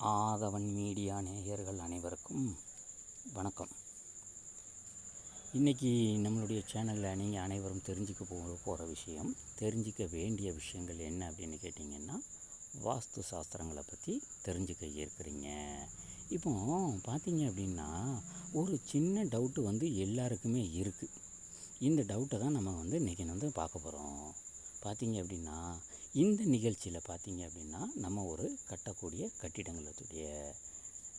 ஆதவன் media நேயர்கள் அனைவருக்கும் வணக்கம். இன்றைக்கி நம்மளுடைய சேனலில் நீங்கள் அனைவரும் தெரிஞ்சுக்க போ போகிற விஷயம் தெரிஞ்சிக்க வேண்டிய விஷயங்கள் என்ன அப்படின்னு கேட்டிங்கன்னா வாஸ்து சாஸ்திரங்களை பற்றி தெரிஞ்சுக்க இருக்கிறீங்க. இப்போ பார்த்தீங்க அப்படின்னா ஒரு சின்ன டவுட்டு வந்து எல்லாருக்குமே இருக்குது இந்த டவுட்டை தான் நம்ம வந்து இன்றைக்கி வந்து பார்க்க போகிறோம் பார்த்தீங்க அப்படின்னா இந்த நிகழ்ச்சியில் பார்த்தீங்க அப்படின்னா நம்ம ஒரு கட்டக்கூடிய கட்டிடங்களுடைய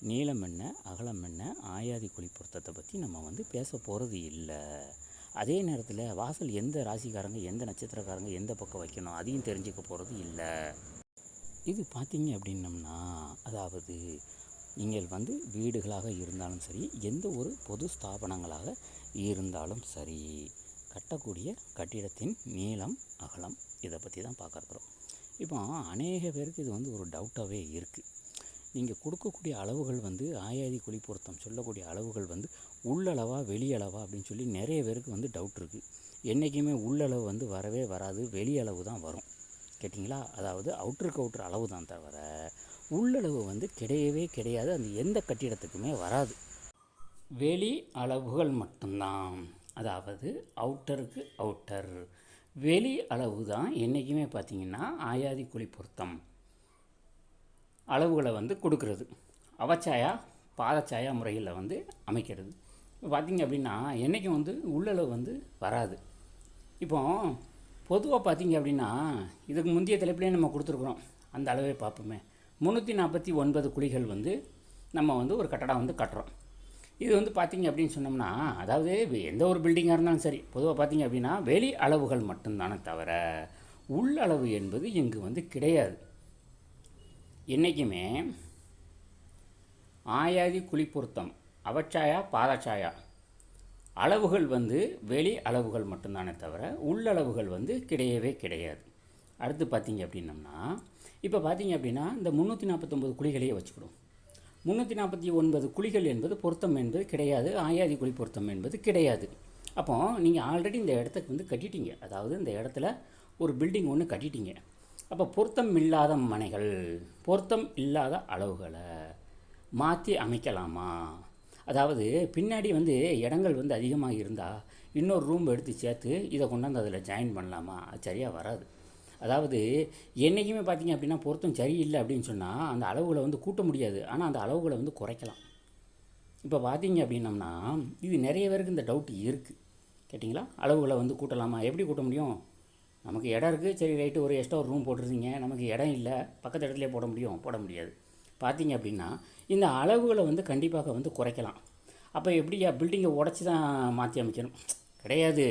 நீளம் என்ன அகலம் என்ன ஆயாதி குழி பொருத்தத்தை பற்றி நம்ம வந்து பேச போகிறது இல்லை. அதே நேரத்தில் வாசல் எந்த ராசிக்காரங்க எந்த நட்சத்திரக்காரங்க எந்த பக்கம் வைக்கணும் அதையும் தெரிஞ்சுக்க போகிறது இல்லை. இது பார்த்தீங்க அப்படின்னம்னா அதாவது நீங்கள் வந்து வீடுகளாக இருந்தாலும் சரி எந்த ஒரு பொது ஸ்தாபனங்களாக இருந்தாலும் சரி கட்டக்கூடிய கட்டிடத்தின் நீளம் அகலம் இதை பற்றி தான் பார்க்குறோம் இப்போ அநேக பேருக்கு இது வந்து ஒரு டவுட்டாகவே இருக்குது நீங்கள் கொடுக்கக்கூடிய அளவுகள் வந்து ஆயாதி குழி பொருத்தம் சொல்லக்கூடிய அளவுகள் வந்து உள்ளளவா வெளியளவா அப்படின்னு சொல்லி நிறைய பேருக்கு வந்து டவுட் இருக்குது என்றைக்குமே உள்ளளவு வந்து வரவே வராது வெளியளவு தான் வரும். கேட்டிங்களா? அதாவது அவுட்ருக்கு அவுட்ரு அளவு தான் தவிர உள்ளளவு வந்து கிடையவே கிடையாது அந்த எந்த கட்டிடத்துக்குமே வராது. வெளி அளவுகள் மட்டும்தான். அதாவது அவுட்டருக்கு அவுட்டர். வெளி அளவு தான் என்றைக்குமே பார்த்தீங்கன்னா ஆயாதி குழி பொருத்தம். அளவுகளை வந்து கொடுக்கறது. அவச்சாயா பாதச்சாயா முறையில் வந்து அமைக்கிறது. இப்போ பார்த்தீங்க அப்படின்னா என்றைக்கும் வந்து உள்ளளவு வந்து வராது. இப்போ பொதுவாக பார்த்தீங்க அப்படின்னா இதுக்கு முந்தைய தலைப்பிலே நம்ம கொடுத்துருக்குறோம். அந்த அளவே பார்ப்போமே. முந்நூற்றி நாற்பத்தி ஒன்பது குழிகள் வந்து நம்ம வந்து ஒரு கட்டடம் வந்து கட்டுறோம். இது வந்து பார்த்திங்க அப்படின்னு சொன்னோம்னா அதாவது எந்த ஒரு பில்டிங்காக இருந்தாலும் சரி பொதுவாக பார்த்தீங்க அப்படின்னா வெளி அளவுகள் மட்டும்தானே தவிர உள்ளளவு என்பது இங்கு வந்து கிடையாது. என்றைக்குமே ஆயாதி குழி பொருத்தம் அவச்சாயா பாதச்சாயா. அளவுகள் வந்து வெளி அளவுகள் மட்டும்தானே தவிர உள்ளளவுகள் வந்து கிடையவே கிடையாது. அடுத்து பார்த்திங்க அப்படின்னம்னா இப்போ பார்த்தீங்க அப்படின்னா இந்த முந்நூற்றி நாற்பத்தொம்பது குழிகளையே வச்சுக்கிடும் முந்நூற்றி நாற்பத்தி ஒன்பது குழிகள் என்பது பொருத்தம் என்பது கிடையாது. ஆயாதி குழி பொருத்தம் என்பது கிடையாது. அப்போ நீங்கள் ஆல்ரெடி இந்த இடத்துக்கு வந்து கட்டிட்டீங்க. அதாவது இந்த இடத்துல ஒரு பில்டிங் ஒன்று கட்டிட்டீங்க. அப்போ பொருத்தம் இல்லாத மனைகள் பொருத்தம் இல்லாத அளவுகளை மாற்றி அமைக்கலாமா? அதாவது பின்னாடி வந்து இடங்கள் வந்து அதிகமாக இருந்தால் இன்னொரு ரூம் எடுத்து சேர்த்து இதை கொண்டாந்து அதில் ஜாயின் பண்ணலாமா? அது சரியாக வராது. அதாவது என்றைக்குமே பார்த்தீங்க அப்படின்னா பொருத்தம் சரியில்லை அப்படின்னு சொன்னால் அந்த அளவுகளை வந்து கூட்ட முடியாது. ஆனால் அந்த அளவுகளை வந்து குறைக்கலாம். இப்போ பார்த்தீங்க அப்படின்னம்னா இது நிறைய பேருக்கு இந்த டவுட் இருக்குது கேட்டிங்களா? அளவுகளை வந்து கூட்டலாமா? எப்படி கூட்ட முடியும்? நமக்கு இடம் இருக்குது சரி ரைட்டு ஒரு எக்ஸ்ட்ரா ஒரு ரூம் போட்டிருந்தீங்க. நமக்கு இடம் இல்லை. பக்கத்து இடத்துலேயே போட முடியும். போட முடியாது. பார்த்தீங்க அப்படின்னா இந்த அளவுகளை வந்து கண்டிப்பாக வந்து குறைக்கலாம். அப்போ எப்படியா பில்டிங்கை உடச்சி தான் மாற்றி அமைக்கணும்? கிடையாது.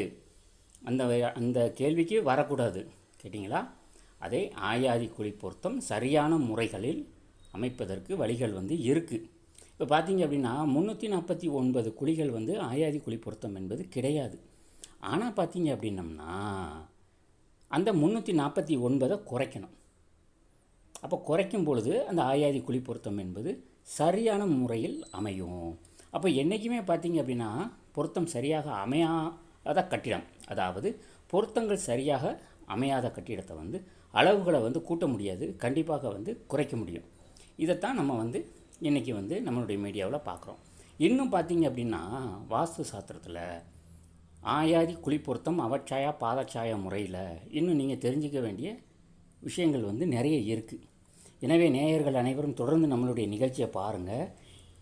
அந்த அந்த கேள்விக்கு வரக்கூடாது. கேட்டிங்களா? அதே ஆயாதி குழி பொருத்தம் சரியான முறைகளில் அமைப்பதற்கு வழிகள் வந்து இருக்குது இப்போ பார்த்தீங்க அப்படின்னா முந்நூற்றி நாற்பத்தி ஒன்பது குழிகள் வந்து ஆயாதி குழி பொருத்தம் என்பது கிடையாது. ஆனால் பார்த்தீங்க அப்படின்னம்னா அந்த முந்நூற்றி நாற்பத்தி ஒன்பதை குறைக்கணும். அப்போ குறைக்கும் பொழுது அந்த ஆயாதி குழி பொருத்தம் என்பது சரியான முறையில் அமையும். அப்போ என்றைக்குமே பார்த்தீங்க அப்படின்னா பொருத்தம் சரியாக அமையாத கட்டிடம் அதாவது பொருத்தங்கள் சரியாக அமையாத கட்டிடத்தை வந்து அளவுகளை வந்து கூட்ட முடியாது கண்டிப்பாக வந்து குறைக்க முடியும். இதைத்தான் நம்ம வந்து இன்றைக்கி வந்து நம்மளுடைய மீடியாவில் பார்க்குறோம் இன்னும் பார்த்தீங்க அப்படின்னா வாஸ்து சாஸ்திரத்தில் ஆயாதி குழிப்பொருத்தம் அவச்சாயா பாதச்சாயா முறையில் இன்னும் நீங்கள் தெரிஞ்சுக்க வேண்டிய விஷயங்கள் வந்து நிறைய இருக்குது எனவே நேயர்கள் அனைவரும் தொடர்ந்து நம்மளுடைய நிகழ்ச்சியை பாருங்கள்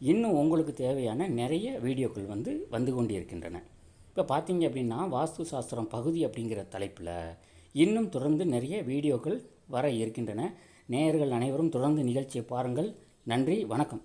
இன்னும் உங்களுக்கு தேவையான நிறைய வீடியோக்கள் வந்து வந்து கொண்டிருக்கின்றன. இப்போ பார்த்தீங்க அப்படின்னா வாஸ்து சாஸ்திரம் பகுதி அப்படிங்கிற தலைப்பில் இன்னும் தொடர்ந்து நிறைய வீடியோக்கள் வர இருக்கின்றன. நேயர்கள் அனைவரும் தொடர்ந்து நிகழ்ச்சியை பாருங்கள். நன்றி வணக்கம்.